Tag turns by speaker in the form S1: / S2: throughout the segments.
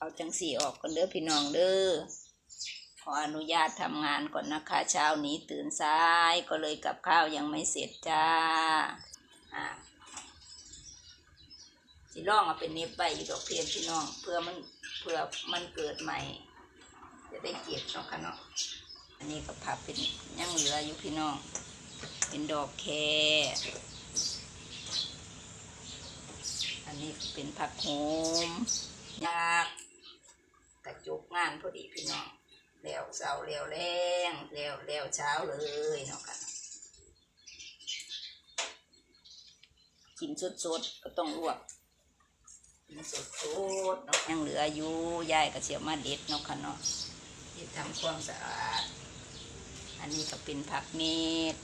S1: เอาจังสีออกก่อนเด้อพี่น้องเด้อขออนุญาตทำงานก่อนนะคะเช้านี้ตื่นสายก็เลยกับข้าวยังไม่เสร็จจ้าอ่าสิลองเอาเป็นเนบใบอีดอกเพียนพี่น้อง เพื่อมันเพื่อมันเกิดใหม่ จะได้เก็บเนาะค่ะเนาะอันนี้ก็พับเป็นยังเหลืออยู่พี่น้อง เป็นดอกแคอันนี้เป็นผักโหมยาก กระจุกงานพอดีพี่น้องแล้วเสาแล้วแรงแล้วแล้วเช้าเลยเนาะค่ะกินสดๆก็ต้องลวกกินสดๆเนาะยังเหลืออยู่ยายก็เสียมาเด็ดเนาะค่ะเนาะเด็ดทำความสะอาด อันนี้ก็เป็นผักเม็ด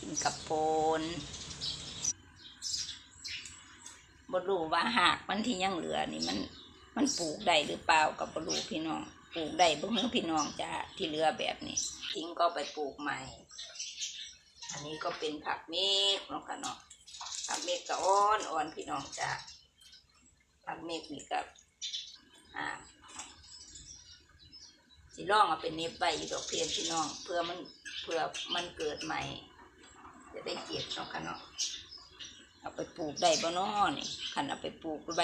S1: กินกับโปนบรู้ว่าหากมันที่ยังเหลือนี่มัน มันปลูกได้หรือเปล่ากับบรู้พี่น้องปลูกได้บ่เมื่อพี่น้องจะที่เหลือแบบนี้ทิ้งก็ไปปลูกใหม่ อันนี้ก็เป็นผักเมฆเนาะค่ะเนาะผักเมฆก็อ่อนอ่อนพี่น้องจะผักเมฆนี่ก็อ่าสิลองเอาเป็นเน็บใบอยู่ดอกเพียนพี่น้อง เพื่อมันเพื่อมันเกิดใหม่ จะได้เก็บเนาะค่ะเนาะ เอาไปปลูกได้บ่นอนี่คันเอาไปปลูกใบ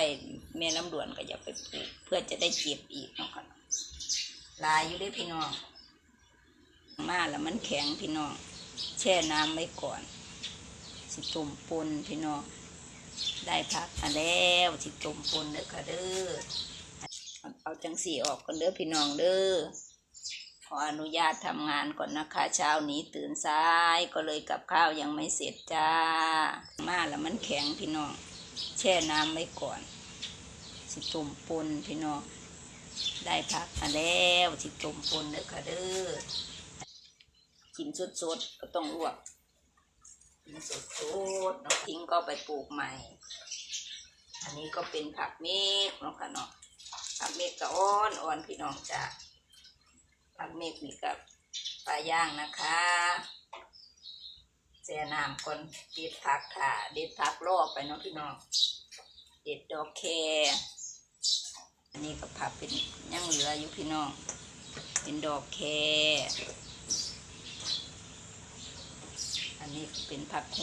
S1: แม่น้ำดวนก็อย่าไปปลูก เพื่อจะได้เก็บอีกเนาะค่ะลายอยู่ด้วยพี่น้อง มาแล้วมันแข็งพี่น้อง แช่น้ำไว้ก่อน สิตุ่มปนพี่น้อง ได้พักมาแล้วสิตุ่มปนเด้อค่ะเด้อเอาจังสีออกก่อนเด้อพี่น้องเด้อ ออนุญาตทำงานก่อนนะคะ เช้านี้ตื่นสายก็เลยกับข้าวยังไม่เสร็จจ้า มาแล้วมันแข็งพี่น้อง แช่น้ำไว้ก่อน สิตุ่มปนพี่น้อง ได้พักมาแล้วสิตุ่มปนเด้อค่ะเด้อกินสดๆก็ต้องลวกกินสดๆเนาะทิ้งก็ไปปลูกใหม่ อันนี้ก็เป็นผักเมฆเนาะค่ะเนาะผักเมฆก็อ่อนอ่อนพี่น้องจ้า ผักเมฆนี่กับปลาย่างนะคะแช่น้ำก่อนเด็ดผักค่ะ เด็ดผักรอบไปเนาะพี่น้องเด็ดดอกแคอันนี้ก็ผักเป็นยังเหลืออยู่พี่น้อง เป็นดอกแคอันนี้เป็นผักโห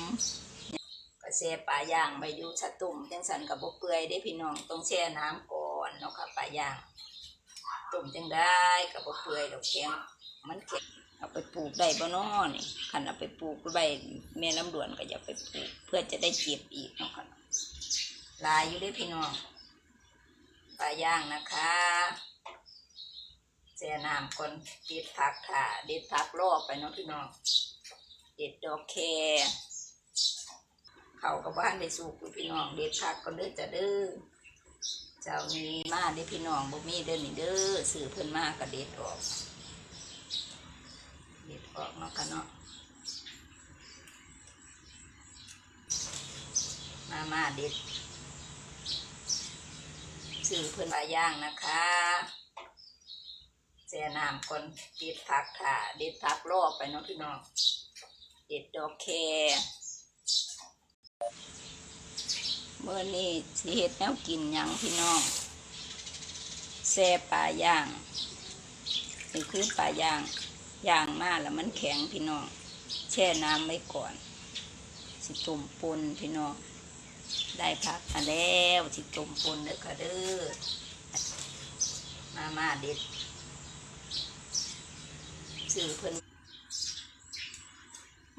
S1: มก็แช่ปลาย่างไปอยู่ชะตุ่มจังสันกับบกเปื่อยได้พี่น้องต้องแช่น้ำก่อนเนาะค่ะปลาย่าง ต้มจังได้กับเปื่อยดอกแข็งมันแข็งเอาไปปลูกได้บ่น้อนี่คันเอาไปปลูกใบแม่น้ำด่วนก็อย่าไปปลูก เพื่อจะได้เก็บอีกเนาะค่ะลายอยู่ด้วยพี่น้องปลาย่างนะคะแช่น้ำก่อนเด็ดผักค่ะ เด็ดผักรอบไปเนาะพี่น้องเด็ดดอกแคเขากับบ้านได้สูกอยู่พี่น้อง เด็ดผักก็เด้อจะเด้อ เจ้านี้มาได้พี่น้องบ่มีเด้อนี่เด้อสื่อเพิ่นมากกระเด็ดออก เด็ดออกเนาะค่ะเนาะมามาเด็ดสื่อเพิ่นปลาย่างนะคะแช่น้ำก่อนเด็ดผักค่ะ เด็ดผักรอบไปเนาะพี่น้องเด็ดดอกแค เมื่อนี้สิเฮ็ดแนวกินยังพี่น้องแซ่ปลาย่างนี่คือปลาย่างย่างมาแล้วมันแข็งพี่น้อง แช่น้ำไว้ก่อน สิตุ่มปนพี่น้อง ได้พักมาแล้วสิตุ่มปนเด้อค่ะเด้อมามาเด็ดซื้อเพิ่น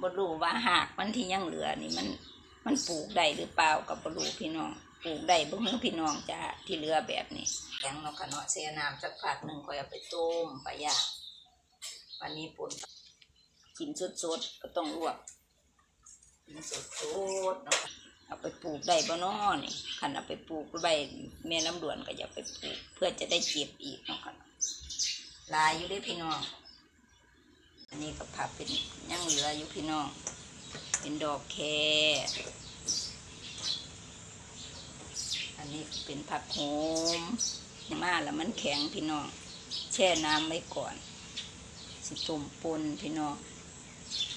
S1: บ่รู้ว่าหากมันที่ยังเหลือนี่มัน มันปลูกได้หรือเปล่ากับบรูพี่น้องปลูกได้บ่เฮือพี่น้องจ้าที่เหลือแบบนี้แกงเนาะค่ะเนาะเสียน้ำสักพักหนึ่งคอยเอาไปต้มไปย่างวันนี้ปุ่นกินสดๆก็ต้องลวกกินสดๆเนาะเอาไปปลูกได้บ่น้อนี่คันเอาไปปลูกใบแม่น้ำด่วนก็อย่าไปปลูก เพื่อจะได้เก็บอีกเนาะค่ะลายอยู่ด้วยพี่น้อง อันนี้ก็ผักเป็นยังเหลืออยู่พี่น้อง เป็นดอกแคอันนี้เป็นผักโหมมาแล้วมันแข็งพี่น้อง แช่น้ำไว้ก่อน สิตุ่มปนพี่น้อง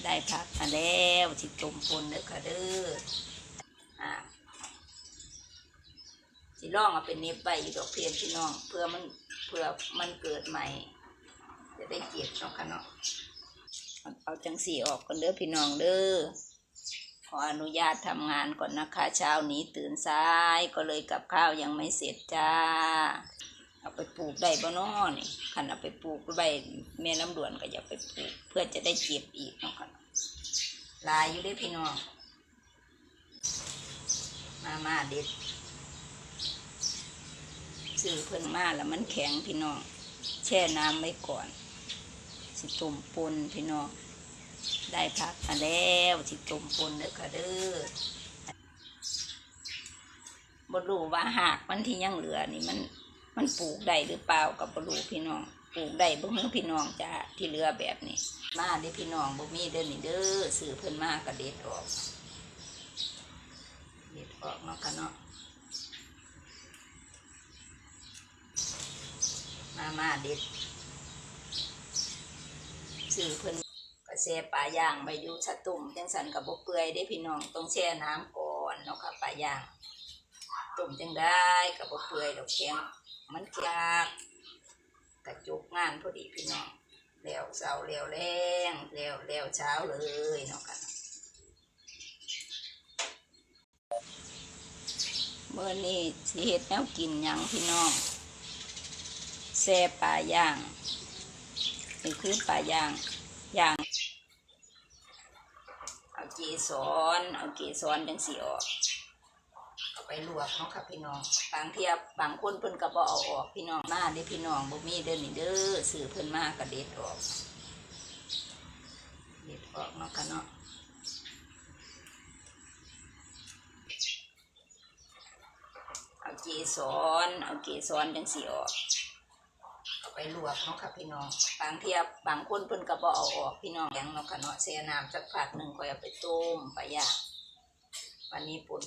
S1: ได้ผักมาแล้วสิตุ่มปนเด้อค่ะเด้ออ่าสิสิลองเอาเป็นเน็บใบอยู่ดอกเพียนพี่น้อง เพื่อมันเพื่อมันเกิดใหม่ จะได้เก็บเนาะค่ะเนาะเอาจังสีออกกันเด้อพี่น้องเด้อ ขออนุญาตทำงานก่อนนะคะ เช้านี้ตื่นสายก็เลยกับข้าวยังไม่เสร็จจ้า เอาไปปลูกได้บ่น้อนี่คันเอาไปปลูกใบแม่น้ำด่วนก็อย่าไปปลูก เพื่อจะได้เก็บอีกเนาะค่ะลายอยู่ด้อพี่น้อง มามาเด็ดซื้อเพิ่นมาแล้วมันแข็งพี่น้อง แช่น้ำไว้ก่อน สิตุ่มปนพี่น้อง ได้ผักมาแล้วสิตุ่มปนเด้อค่ะเด้อบรูว่าหากมันที่ยังเหลือนี่มัน มันปลูกได้หรือเปล่ากับบรูพี่น้องปลูกได้บ่เฮือพี่น้องจ้าที่เหลือแบบนี้ มาเด้พี่น้องบ่มีเด้อนี่เด้อซื้อเพิ่นมาก็เด็ดออกเด็ดออกเนาะค่ะเนาะมามาเด็ดซื้อเพิ่น แสปลาย่างไปอยู่ชะตุ่มจังสันกับบกเปื่อยได้พี่น้องต้องแช่น้ำก่อนเนาะค่ะปลาย่างตุ่มจังได้กับบกเปื่อยดอกแข็งมันแข็งกระจุกงานพอดีพี่น้องแล้วเสาแล้วแรงแล้วแล้วเช้าเลยเนาะค่ะเมื่อนี้สิเฮ็ดแนวกินยังพี่น้องแซ่ปลาย่างนี่คือปลาย่าง ย่างเอาเกสรเอาเกสรจังสีออกเอาไปลวกเนาะค่ะพี่น้อง บางเทียบบางคนเพิ่นก็บ่เอาออกพี่น้องมาเด้พี่น้องบ่มีเด้อนี่เด้อซื้อเพิ่นมาก็เด็ดออกเด็ดออกเนาะค่ะเนาะเอาเกสรเอาเกสรจังสีออก ไปลวกเนาะค่ะพี่น้องบางเทียบบางคนเพิ่นก็บ่เอาออกพี่น้องแกงเนาะค่ะเนาะแช่น้ำสักพักหนึ่งค่อยเอาไปต้มปลาย่างวันนี้ปุ่น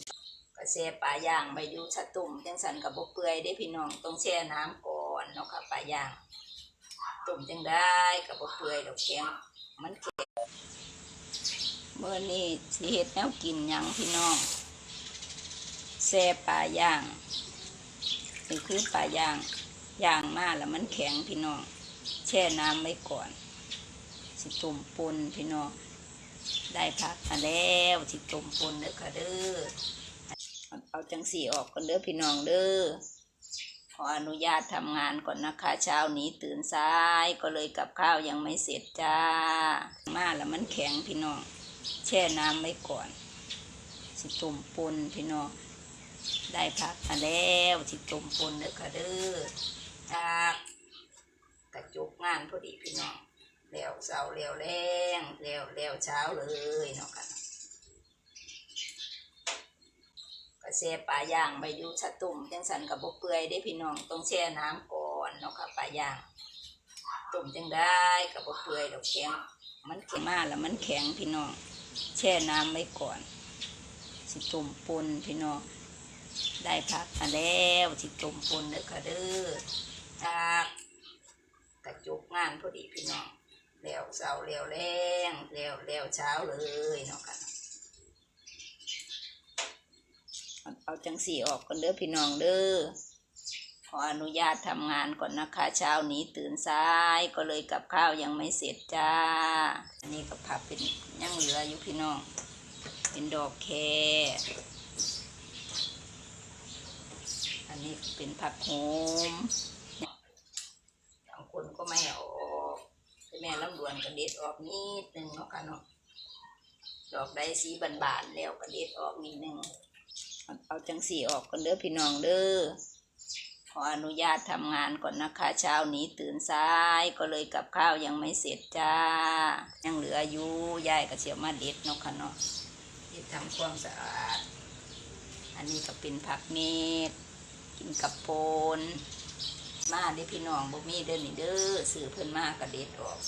S1: ก็แช่ปลาย่างไปอยู่ชะตุ่มจังสันกับบ่เปื่อยได้พี่น้องต้องแช่น้ำก่อนเนาะค่ะปลาย่างตุ้มจังได้กับบ่เปื่อยดอกแกงมันแข็งเมื่อนี้สิเฮ็ดแนวกินยังพี่น้องแซ่ปลาย่างนี่คือปลาย่าง ย่างมากแล้วมันแข็งพี่น้อง แช่น้ำไว้ก่อน สิตุ่มปนพี่น้อง ได้ผักมาแล้วสิตุ่มปนเด้อค่ะเด้อเอาเอาจังสีออกก่อนเด้อพี่น้องเด้อ ขออนุญาตทำงานก่อนนะคะ เช้านี้ตื่นสายก็เลยกับข้าวยังไม่เสร็จจ้า มากแล้วมันแข็งพี่น้อง แช่น้ำไว้ก่อน สิตุ่มปนพี่น้องได้ผักมาแล้วสิตุ่มปนเด้อค่ะเด้อ จากกระจุกงานพอดีพี่น้องแล้วเสาแล้วแรงแล้วแล้วเช้าเลยเนาะค่ะกระแสปลาย่างไปยูชะตุ่มจังสันกับบกเปื่อยได้พี่น้องต้องแช่น้ำก่อนเนาะค่ะปลาย่างตุ่มจังได้กับบกเปื่อยดอกแข็งมันแข็งมากแล้วมันแข็งพี่น้องแช่น้ำไว้ก่อนสิตุ่มปนพี่น้องได้ผักมาแล้วสิตุ่มปนเด้อค่ะเด้อ จากกระจุกงานพอดีพี่น้องแล้วเสาแล้วแรงแล้วแล้วเช้าเลยเนาะค่ะเอาเอาจังสีออกก่อนเด้อพี่น้องเด้อขออนุญาตทำงานก่อนนะคะ เช้านี้ตื่นสายก็เลยกับข้าวยังไม่เสร็จจ้า อันนี้ก็ผักเป็นยังเหลืออยู่พี่น้อง เป็นดอกแคอันนี้เป็นผักโหม ไม่ออกแต่แม่ลำดวนกระเด็ดออกนิดหนึ่งเนาะค่ะเนาะดอกได้สีบานๆแล้วกระเด็ดออกนิดหนึ่งเอาจังสีออกก่อนเด้อพี่น้องเด้อขออนุญาตทำงานก่อนนะคะเช้านี้ตื่นสายก็เลยกับข้าวยังไม่เสร็จจ้า ยังเหลืออยู่ยายก็เสียมาเด็ดเนาะค่ะเนาะเด็ดทำความสะอาด อันนี้ก็เป็นผักเม็ดกินกับโปน มาด้พี่น้องบ่มีเด้อนี่เด้อซื้อเพิ่นมากกระเด็ดออก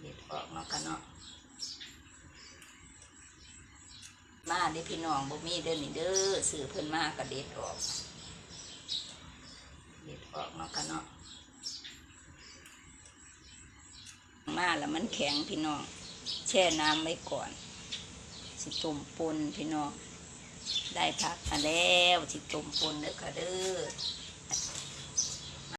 S1: เด็ดออกเนาะค่ะเนาะมาด้พี่น้องบ่มีเด้อนี่เด้อซื้อเพิ่นมากกระเด็ดออก เด็ดออกเนาะค่ะเนาะมาแล้วมันแข็งพี่น้อง แช่น้ำไว้ก่อน สิตุ่มปนพี่น้องได้พักมาแล้วที่ต้มปนเด้อค่ะเด้อ